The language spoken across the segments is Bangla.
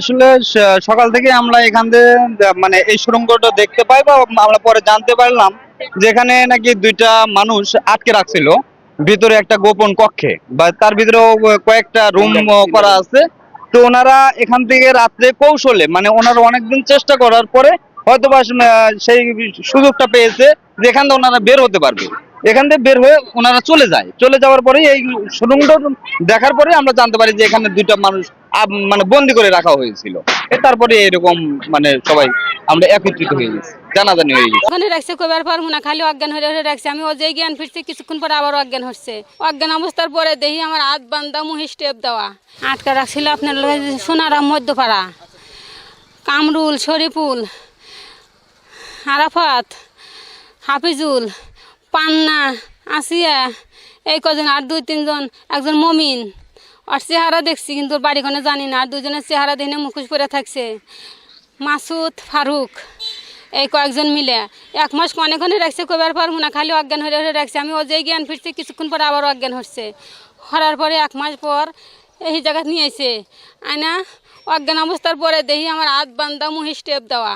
আসলে সকাল থেকে আমরা এখান থেকে মানে এই সুড়ঙ্গটা দেখতে পাই বা আমরা পরে জানতে পারলাম যেখানে নাকি দুইটা মানুষ আটকে রাখছিল। ভিতরে একটা গোপন কক্ষে বা তার ভিতরেও কয়েকটা রুম করা আছে। তো ওনারা এখান থেকে রাত্রে কৌশলে মানে ওনারা অনেকদিন চেষ্টা করার পরে হয়তো বা সেই সুযোগটা পেয়েছে যেখান থেকে ওনারা বের হতে পারবে। এখান থেকে বের হয়ে ওনারা চলে যায়। চলে যাওয়ার পরে এই সুড়ঙ্গ দেখার পরে আমরা জানতে পারি যে এখানে দুইটা মানুষ মানে বন্দি করে রাখা হয়েছিল। তারপরে এরকম মানে সবাই আমরা একত্রিত হয়ে গেছি যেই জ্ঞান ফিরছি, কিছুক্ষণ পরে অজ্ঞান হচ্ছে। অজ্ঞান অবস্থার পরে দেখি আমার স্টেপ দেওয়া। আটকা রাখছিল আপনার মধ্যপাড়া, কামরুল, শরীফুল, আরাফাত, হাফিজুল পান্না, আসিয়া, এই কজন আর দুই তিনজন, একজন মমিন। আর চেহারা দেখছি, কিন্তু ওর বাড়িখানে জানি না, আর দুজনের চেহারা দেখে মুখোশ পরে থাকছে। মাসুদ ফারুক, এই কয়েকজন মিলে। এক মাস কনে রাখছে কবার পারব না খালি অজ্ঞান হয়ে হয়ে রাখছে। আমি যেই জ্ঞান ফিরছি, কিছুক্ষণ পরে আবার অজ্ঞান হচ্ছে। হরার পরে এক মাস পর এই জায়গা নিয়ে এসে আয়না, অজ্ঞান অবস্থার পরে দেখি আমার হাত বান্ধা মুহি স্টেপ দেওয়া।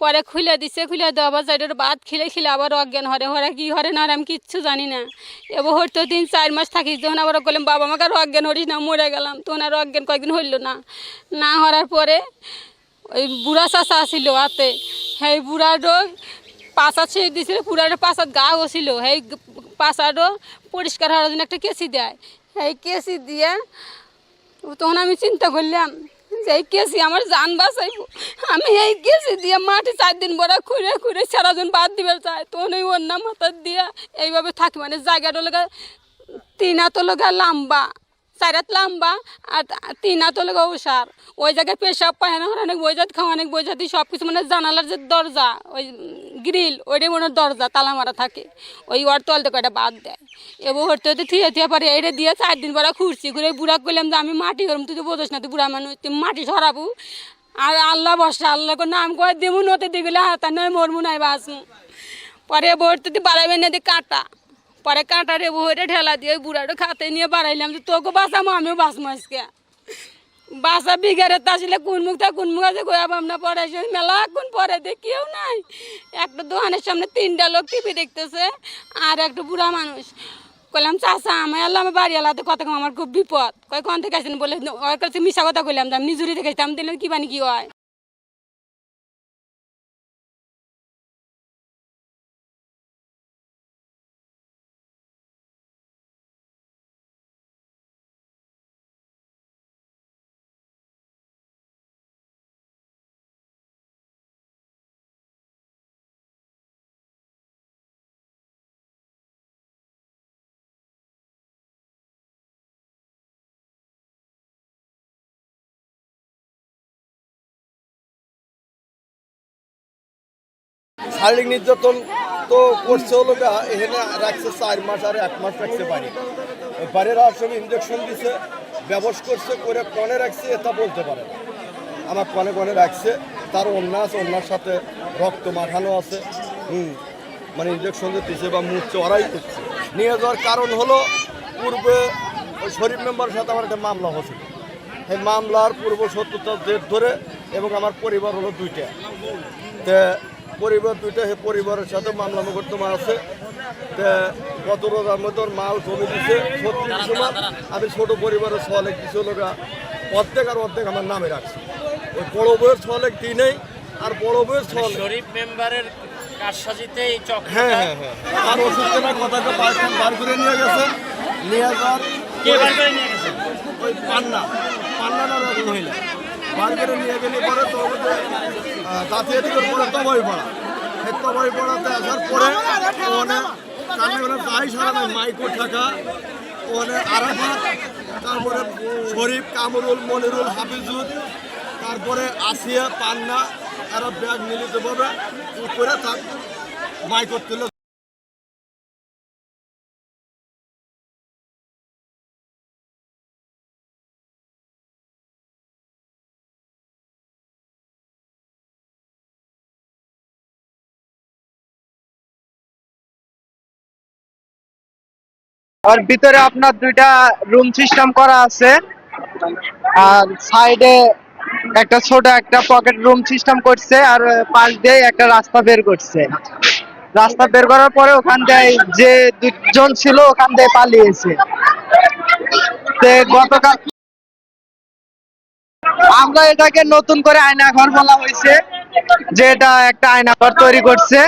পরে খুলে দিছে, খুলে দেওয়া আবার সাইডের বাদ খিলে খিলে আবার অজ্ঞান হরে হরে কি হরে না আমি কিচ্ছু জানি না। এবার হয়তো তিন চার মাস থাকিস, যখন আবার বললাম বাবা, আমাকে আর অজ্ঞান হরিস না, মরে গেলাম। তখন আর অজ্ঞান কয়েকদিন হইল না। না হরার পরে ওই বুড়া চাষা ছিল হাতে। সেই বুড়ারও পাশাত সেই দিছিল বুড়ারও পাশাত গা হছিল সেই পাশারও পরিষ্কার হওয়ার জন্য একটা কেসি দেয়। সেই কেসি দিয়ে তখন আমি চিন্তা করলাম এই কেসি আমার জান বাঁচাইব আমি এই কেসি দিয়ে মাটি চার দিন বড় খুঁড়ে খুঁড়ে সারাজন বাদ দিবে চাই তখন ওই অন্য মাথার দিয়ে এইভাবে থাকি। মানে জায়গাটা লগা তিন হাত লগা লম্বা। চার হাত লম্বা, আর তিন হাত লগা ওষার ওই জায়গায় পেশাব পায়না অনেক বইজাত খাওয়া অনেক বইজাতি সব কিছু মানে জানালার যে দরজা, ওই গ্রিল, ওইটাই মনে দরজা, তালা মারা থাকে। ওই ওর তলতে কয়টা বাদ দেয়। এবার হরতে হতে থিয়ে থিয়ে পরে এইটা দিয়ে চার দিন পরে ঘুরছি ঘুরে বুড়া করলাম যে, আমি মাটি করম তুই তো বোঝস না, তুই বুড়া মানুষ, তুই মাটি সরাবো আর আল্লাহ বসা আল্লাহ করে, নাম করে দেবো নতে দিগুলো হাতা নয়, মরমু নাই, বাঁচমু। পরে তুই বাড়াইবে না দিয়ে কাটা। পরে কাঁটা রে বইটা ঠেলা দিয়ে ওই বুড়াটা খাতে নিয়ে বাড়াইলাম যে, তোকে বাঁচামো আমিও বাঁচমো আজকে। বাসা বিঘারে আসলে কোন মুখটা কোন মুখ আছে গোয়া ভাবনা পড়াইছে মেলা কোন পরে দেখিও নাই। একটা দোকানের সামনে তিনটা লোক টিভি দেখতেছে, আর একটা বুড়া মানুষ। কইলাম চাষা আমি আল্লাহ আমার বাড়ি আলাদা কথা আমার খুব বিপদ। কয়, কোন থেকে আসেন? বলে ওর কাছে মিশা কথা কইলাম আমি নিজুরি থেকে আসছি। আমি দিলে কি বানি কি হয়? শারীরিক নির্যাতন তো করছে হলো এখানে রাখছে চার মাস আর এক মাস রাখছে বাড়ি। বাড়ির আসলে ইঞ্জেকশন দিছে, ব্যবস করছে, করে কনে রাখছে, এটা বলতে পারে আমার কনে কনে রাখছে, তার অন্য আছে, অন্যার সাথে রক্ত মাখানো আছে, হুম মানে ইঞ্জেকশন দিচ্ছে বা মুচ্ছে ওরাই করছে। নিয়ে যাওয়ার কারণ হলো, পূর্বে ওই শরীফ মেম্বারের সাথে আমার একটা মামলা হয়েছিল। সেই মামলার পূর্ব সত্যতার জের ধরে, এবং আমার পরিবার হলো দুইটা। তে পরিবার দুইটা পরিবারের সাথে মামলা মোকদ্দমা আছে। গত রোজার মধ্যে মাল কমে দিছে ছত্রিশ সময় আমি ছোট পরিবারের ছলেক কিছু লোকা অর্ধেক আর অর্ধেক আমার নামে রাখছি। ওই বড় বউয়ের ছলেক দিই নেই আর বড় বউয়ের ছল গরিব মেম্বারের কারসাজিতে এই চক্র হ্যাঁ হ্যাঁ হ্যাঁ। আর ওষুধ কেনার কথাটা বার বার করে নিয়ে গেছে। নিয়ে যাওয়ার কে বার করে নিয়ে গেছে? ওই পান্না। পান্না নামে এক মহিলা। বার করে নিয়ে গেলে পরে তো জাতীয় দিকের পরে তবাই পড়া। সেই তবাই পড়াতে আসার পরে ওখানে কানে ওখানে প্রায় সারা মাইকো থাকা, ওখানে আরাফাত, তারপরে শরীফ, কামরুল, মনিরুল হাফিজুল তারপরে আসিয়া, পান্না, এরা ব্যাগ মিলিতভাবে করে থাক মাইকো তুলে আর ভিতরে আপনার দুইটা রুম সিস্টেম করা আছে। আর সাইডে একটা ছোট একটা পকেট রুম সিস্টেম করছে আর পাশ দিয়ে একটা রাস্তা বের করছে। রাস্তা বের করার পরে ওখান দিয়ে যে দুজন ছিল ওখান দিয়ে পালিয়েছে। গতকাল আমরা এটাকে নতুন করে আয়না ঘর বলা হয়েছে, যে এটা একটা আয়না ঘর তৈরি করছে।